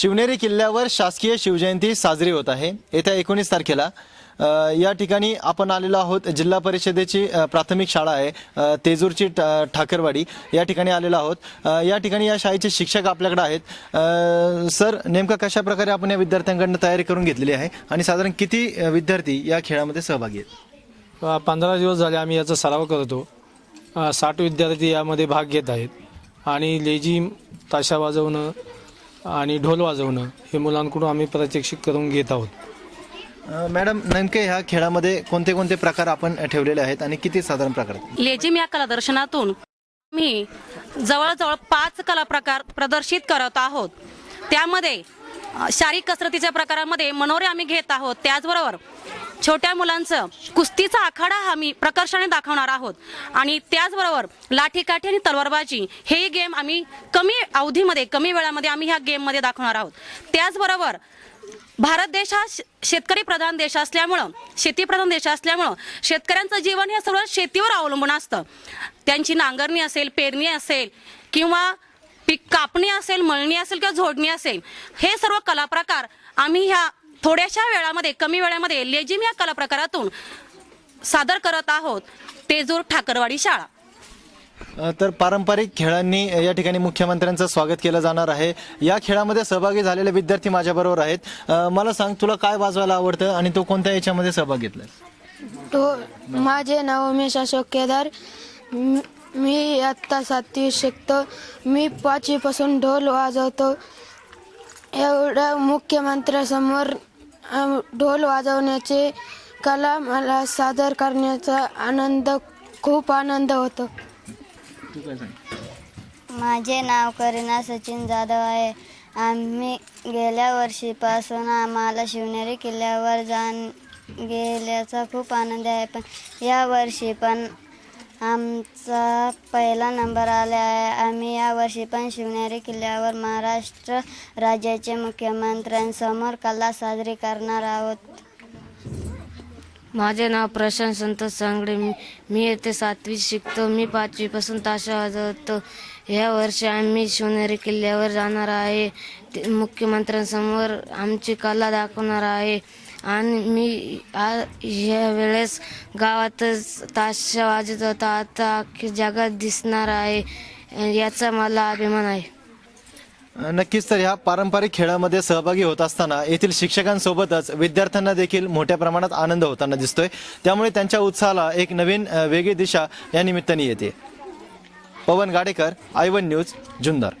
शिवनेरी किल्ल्यावर शासकीय शिवजयंती साजरी होत आहे. येत्या एकोणीस तारखेला या ठिकाणी आपण आलेलो आहोत. जिल्हा परिषदेची प्राथमिक शाळा आहे तेजूरची ठाकरवाडी. या ठिकाणी आलेलो आहोत. या ठिकाणी या शाळेचे शिक्षक आपल्याकडे आहेत. सर नेमकं कशा प्रकारे आपण या विद्यार्थ्यांकडनं तयारी करून घेतलेली आहे? आणि साधारण किती विद्यार्थी या खेळामध्ये सहभागी आहेत? पंधरा दिवस झाले आम्ही याचा सराव करतो. साठ विद्यार्थी यामध्ये भाग घेत आहेत. आणि लेझिम ताशा वाजवणं आणि ढोल वाजवणं हे मुलांकडून आम्ही प्रात्यक्षिक करून घेत आहोत. मॅडम नेमके ह्या खेळामध्ये कोणते कोणते प्रकार आपण ठेवलेले आहेत आणि किती साधारण प्रकार आहेत? लेझिम या कलादर्शनातून मी जवळजवळ पाच कला प्रकार प्रदर्शित करत आहोत. त्यामध्ये अ, शारीरिक कसरतीच्या प्रकारामध्ये मनोरे आम्ही घेत आहोत. त्याचबरोबर छोट्या मुलांचं कुस्तीचा आखाडा हा मी प्रकर्षाने दाखवणार आहोत. आणि त्याचबरोबर लाठीकाठी आणि तलवारबाजी हे गेम आम्ही कमी अवधीमध्ये कमी वेळामध्ये आम्ही ह्या गेममध्ये दाखवणार आहोत. त्याचबरोबर भारत देश हा शेतकरी प्रधान देश असल्यामुळं शेतीप्रधान देश असल्यामुळं शेतकऱ्यांचं जीवन हे सर्व शेतीवर अवलंबून असतं. त्यांची नांगरणी असेल पेरणी असेल किंवा पीक कापणी असेल मळणी असेल किंवा झोडणी असेल हे सर्व कला प्रकार आम्ही ह्या थोड्याशा वेळामध्ये कमी वेळामध्ये लेझिम या कला प्रकारातून सादर करत आहोत तेजूर ठाकरवाडी शाळा. अ, तर पारंपरिक खेळांनी या ठिकाणी मुख्यमंत्र्यांचं स्वागत केलं जाणार आहे. या खेळामध्ये सहभागी झालेले विद्यार्थी माझ्याबरोबर आहेत. मला सांग तुला काय वाजवायला आवडतं आणि तू कोणत्या याच्यामध्ये सहभाग घेतलाय तो माझे नाव उमेश अशोक केदार. मी- आत्ता सातवी शिकतो. मी पाचवीपासून ढोल वाजवतो. एवढ्या मुख्यमंत्र्यासमोर ढोल वाजवण्याचे कला मला सादर करण्याचा आनंद खूप आनंद होतो. माझे नाव करीना सचिन जाधव आहे. आम्ही गेल्या वर्षीपासून आम्हाला शिवनेरी किल्ल्यावर जाण गेल्याचा खूप आनंद आहे. पण या वर्षी पण आमचा पहिला नंबर आला आहे. आम्ही यावर्षी पण शिवनेरी किल्ल्यावर महाराष्ट्र राज्याचे मुख्यमंत्र्यांसमोर कला साजरी करणार आहोत. माझे नाव प्रशांत संतोष सांगडे. मी मी येथे सातवीत शिकतो. मी पाचवीपासून ताशा वाजवतो. ह्या वर्षी आम्ही शिवनेरी किल्ल्यावर जाणार आहे. ते मुख्यमंत्र्यांसमोर आमची कला दाखवणार आहे. आणि मी आ ह्या वेळेस गावातच ताशा वाजत होता. आता जगात दिसणार आहे. याचा मला अभिमान आहे. नक्कीच तर ह्या पारंपरिक खेळामध्ये सहभागी होत असताना येथील शिक्षकांसोबतच विद्यार्थ्यांना देखील मोठ्या प्रमाणात आनंद होताना दिसतोय. त्यामुळे त्यांच्या उत्साहाला एक नवीन वेगळी दिशा या निमित्ताने येते. Pawan Gadekar I one news Junnar.